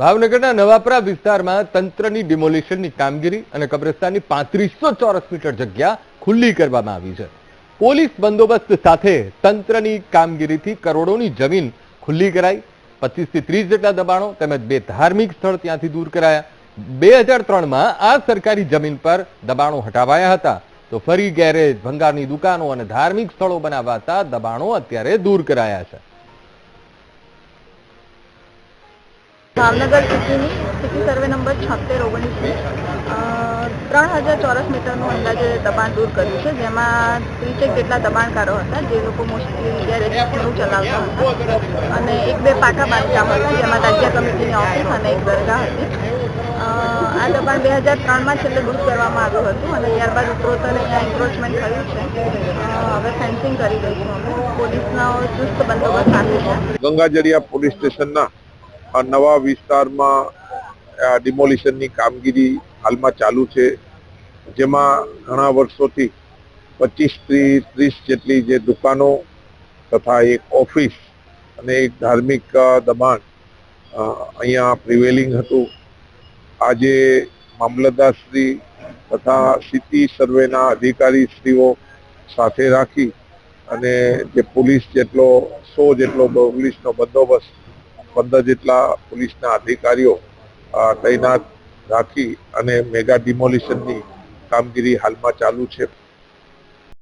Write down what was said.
ભાવનગરના નવાપરા વિસ્તારમાં તંત્રની ડિમોલિશનની કામગીરી અને કબ્રસ્તાનની પાંત્રીસો ચોરસ મીટર જગ્યા ખુલ્લી કરવામાં આવી છે. પોલીસ બંદોબસ્ત સાથે તંત્રની કામગીરીથી કરોડોની જમીન ખુલ્લી કરાઈ. પચીસથી ત્રીસ જેટલા દબાણો તેમજ બે ધાર્મિક સ્થળ ત્યાંથી દૂર કરાયા. બે હજાર ત્રણમાં આ સરકારી જમીન પર દબાણો હટાવાયા હતા. તો ફરી ગેરેજ, ભંગારની દુકાનો અને ધાર્મિક સ્થળો બનાવાતા દબાણો અત્યારે દૂર કરાયા છે. ભાવનગર સિટીની સિટી સર્વે નંબર છોતેર ઓગણીસની ત્રણ હજાર ચોરસ મીટરનું અંદાજે દબાણ દૂર કર્યું છે, જેમાં ત્રીસેક જેટલા દબાણકારો હતા, જે લોકો મોસ્ટલી ગેરેજનું ચલાવતા હતા. અને એક બે પાકા બાંધકામ હતા, જેમાં રાજ્ય કમિટીની ઓફિસ અને એક દરગાહ હતી. આ દબાણ બે હજાર ત્રણમાં છેલ્લે દૂર કરવામાં આવ્યું હતું અને ત્યારબાદ ઉપરોત્તર અહીંયા એન્ક્રોચમેન્ટ થયું છે. હવે ફેન્સિંગ કરી દઈશું અમે. પોલીસનો ચુસ્ત બંદોબસ્ત આપે છે. ગંગાજરિયા પોલીસ સ્ટેશનના નવા વિસ્તારમાં ડિમોલિશનની કામગીરી હાલમાં ચાલુ છે. જેમાં ઘણા વર્ષોથી પચીસ ત્રીસ ત્રીસ જેટલી જે દુકાનો તથા એક ઓફિસ અને એક ધાર્મિક દબાણ અહીંયા પ્રિવેલિંગ હતું. આજે મામલતદારશ્રી તથા સિટી સર્વેના અધિકારીશ્રીઓ સાથે રાખી અને જે પોલીસ જેટલો, સો જેટલો પોલીસનો બંદોબસ્ત પંદર જેટલા પોલીસના અધિકારીઓ તૈનાત રાખી અને મેગા ડિમોલિશનની કામગીરી હાલમાં ચાલુ છે.